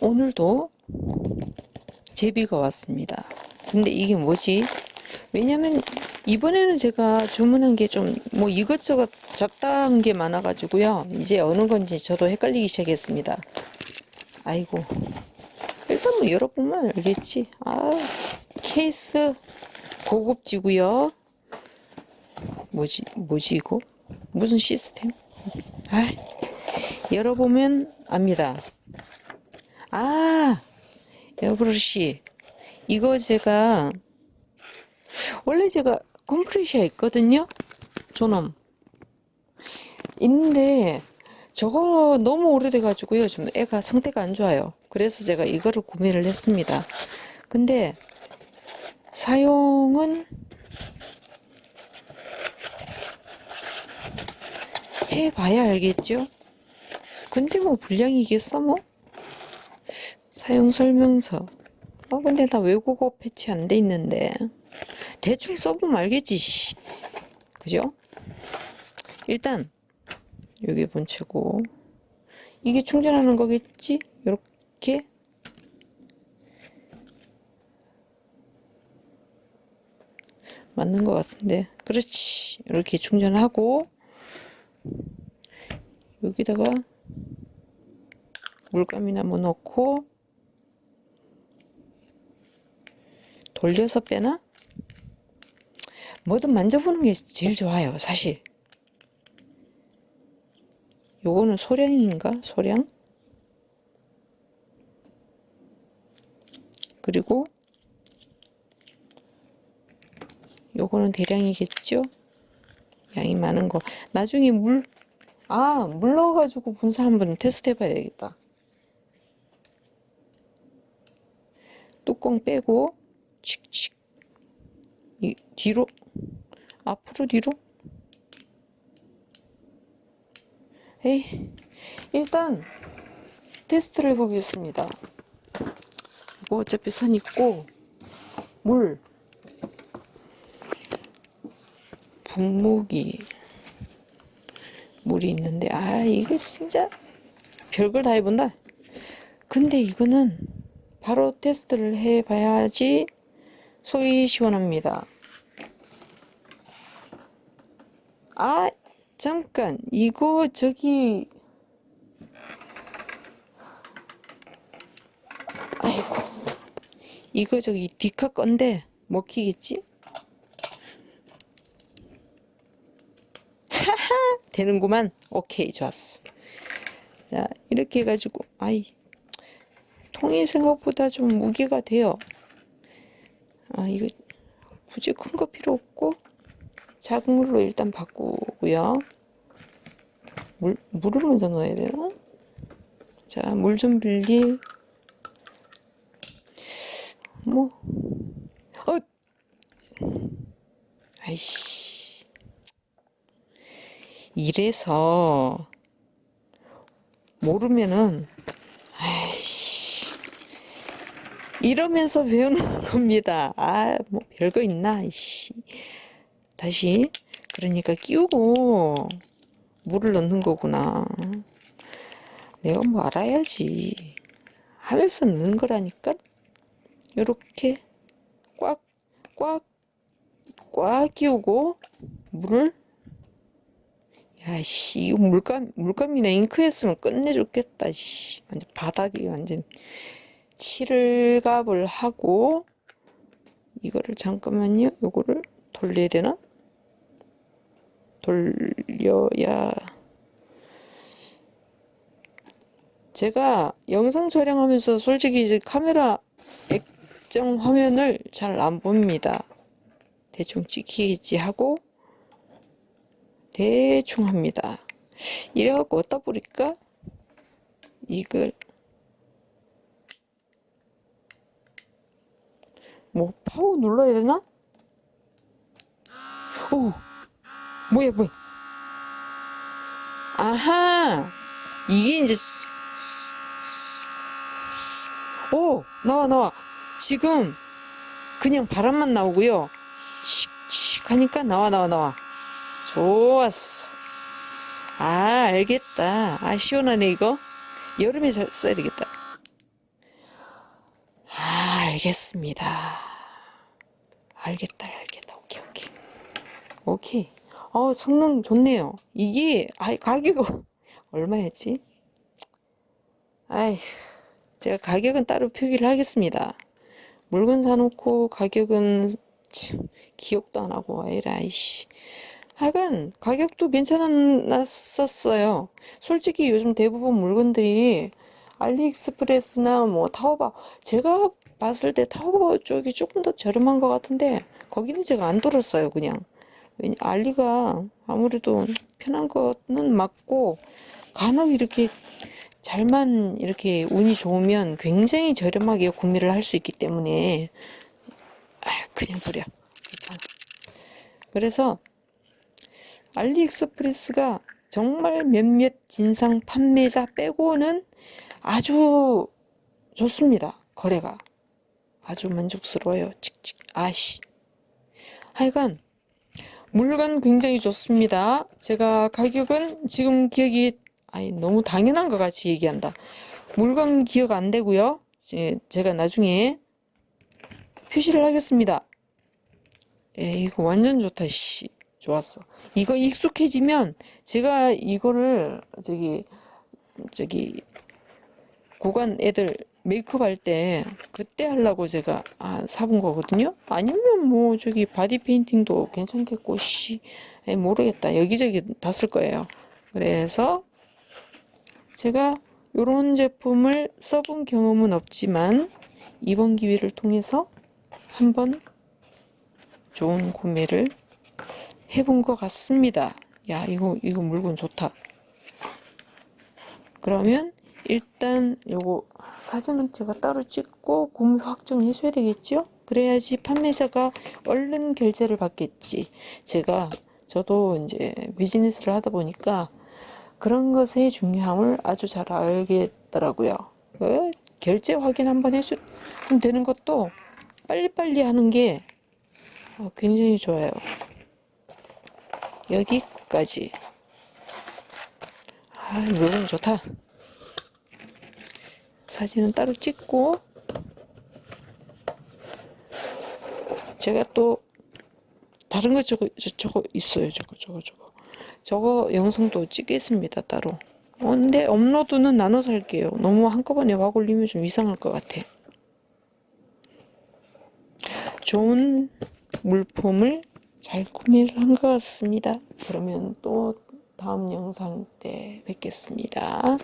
오늘도 제비가 왔습니다. 근데 이게 뭐지? 왜냐면 이번에는 제가 주문한 게 좀 뭐 이것저것 잡다한 게 많아가지고요. 이제 어느 건지 저도 헷갈리기 시작했습니다. 아이고. 일단 뭐 열어보면 알겠지. 아, 케이스 고급지고요. 뭐지, 뭐지 이거? 무슨 시스템? 아, 열어보면 압니다. 아, 여브러시. 이거 제가, 원래 제가 컴프레셔 있거든요? 저놈. 있는데, 저거 너무 오래돼가지고요. 좀 애가 상태가 안 좋아요. 그래서 제가 이거를 구매를 했습니다. 근데, 사용은 해봐야 알겠죠? 근데 뭐 분량이겠어 뭐? 사용 설명서. 어 근데 나 외국어 패치 안 돼 있는데 대충 써보면 알겠지. 씨. 그죠? 일단 여기 본체고 이게 충전하는 거겠지? 이렇게 맞는 것 같은데 그렇지 이렇게 충전하고 여기다가 물감이나 뭐 넣고 돌려서 빼나? 뭐든 만져보는 게 제일 좋아요, 사실. 요거는 소량인가? 소량? 그리고 요거는 대량이겠죠? 양이 많은 거. 나중에 물, 아, 물 넣어가지고 분사 한번 테스트 해봐야 되겠다. 뚜껑 빼고, 칙칙. 이, 뒤로, 앞으로 뒤로. 에이, 일단, 테스트를 해보겠습니다. 뭐 어차피 선 있고, 물, 분무기, 물이 있는데, 아, 이거 진짜 별걸 다 해본다. 근데 이거는 바로 테스트를 해봐야지 속이 시원합니다. 아, 잠깐. 이거 저기 아이고. 이거 저기 디카 건데 먹히겠지? 하하 되는구만. 오케이 좋았어. 자 이렇게 해가지고 아이 통이 생각보다 좀 무게가 돼요. 아 이거 굳이 큰 거 필요 없고 작은 물로 일단 바꾸고요. 물 물을 먼저 넣어야 되나? 자 물 좀 빌릴. 뭐 어. 아이씨. 이래서 모르면은 아이씨 이러면서 배우는 겁니다. 아, 뭐 별거 있나? 이씨. 다시 그러니까 끼우고 물을 넣는 거구나. 내가 뭐 알아야지. 하면서 넣는 거라니까. 이렇게 꽉, 꽉, 꽉 끼우고 물을 야씨 이거 물감 물감이나 잉크였으면 끝내줬겠다 씨 완전 바닥이 완전 칠갑을 하고 이거를 잠깐만요. 요거를 돌려야 되나? 돌려야. 제가 영상 촬영하면서 솔직히 이제 카메라 액정 화면을 잘 안 봅니다. 대충 찍히겠지 하고 대충 합니다. 이래갖고 어디다 뿌릴까? 이걸 뭐 파워 눌러야 되나? 오 뭐야 뭐야 아하 이게 이제 오 나와 나와 지금 그냥 바람만 나오고요 칙칙 하니까 나와 나와 나와 좋았어. 아, 알겠다. 아, 시원하네, 이거. 여름에 잘 써야 되겠다. 알겠습니다. 알겠다, 알겠다. 오케이, 오케이. 오케이. 어, 성능 좋네요. 이게, 아 가격, 얼마였지? 아이, 제가 가격은 따로 표기를 하겠습니다. 물건 사놓고 가격은 참, 기억도 안 하고, 에라, 이씨. 하여간, 가격도 괜찮았었어요. 솔직히 요즘 대부분 물건들이 알리익스프레스나 뭐 타오바, 제가 봤을 때 타오바 쪽이 조금 더 저렴한 것 같은데, 거기는 제가 안 돌았어요, 그냥. 알리가 아무래도 편한 거는 맞고, 간혹 이렇게 잘만 이렇게 운이 좋으면 굉장히 저렴하게 구매를 할 수 있기 때문에, 아, 그냥 버려. 괜찮아. 그래서, 알리익스프레스가 정말 몇몇 진상 판매자 빼고는 아주 좋습니다. 거래가. 아주 만족스러워요. 칙칙. 아씨. 하여간, 물건 굉장히 좋습니다. 제가 가격은 지금 기억이, 아니, 너무 당연한 것 같이 얘기한다. 물건 기억 안 되고요. 제, 제가 나중에 표시를 하겠습니다. 에, 이거 완전 좋다, 씨. 좋았어. 이거 익숙해지면 제가 이거를 저기 저기 구간 애들 메이크업 할 때 그때 하려고 제가 아, 사본 거거든요. 아니면 뭐 저기 바디 페인팅도 괜찮겠고 씨 에, 모르겠다. 여기저기 다 쓸 거예요. 그래서 제가 이런 제품을 써본 경험은 없지만 이번 기회를 통해서 한번 좋은 구매를 해본 것 같습니다. 야, 이거, 이거 물건 좋다. 그러면 일단 요거 사진은 제가 따로 찍고 구매 확정해 줘야 되겠죠? 그래야지 판매자가 얼른 결제를 받겠지. 제가 저도 이제 비즈니스를 하다 보니까 그런 것의 중요함을 아주 잘 알겠더라고요. 그 결제 확인 한번 해주면 되는 것도 빨리빨리 하는 게 어, 굉장히 좋아요. 여기까지. 아, 물건 좋다. 사진은 따로 찍고, 제가 또, 다른 거 저거, 저, 저거 있어요. 저거, 저거, 저거. 저거 영상도 찍겠습니다. 따로. 어, 근데 업로드는 나눠서 할게요. 너무 한꺼번에 확 올리면 좀 이상할 것 같아. 좋은 물품을 잘 구매를 한 것 같습니다. 그러면 또 다음 영상 때 뵙겠습니다.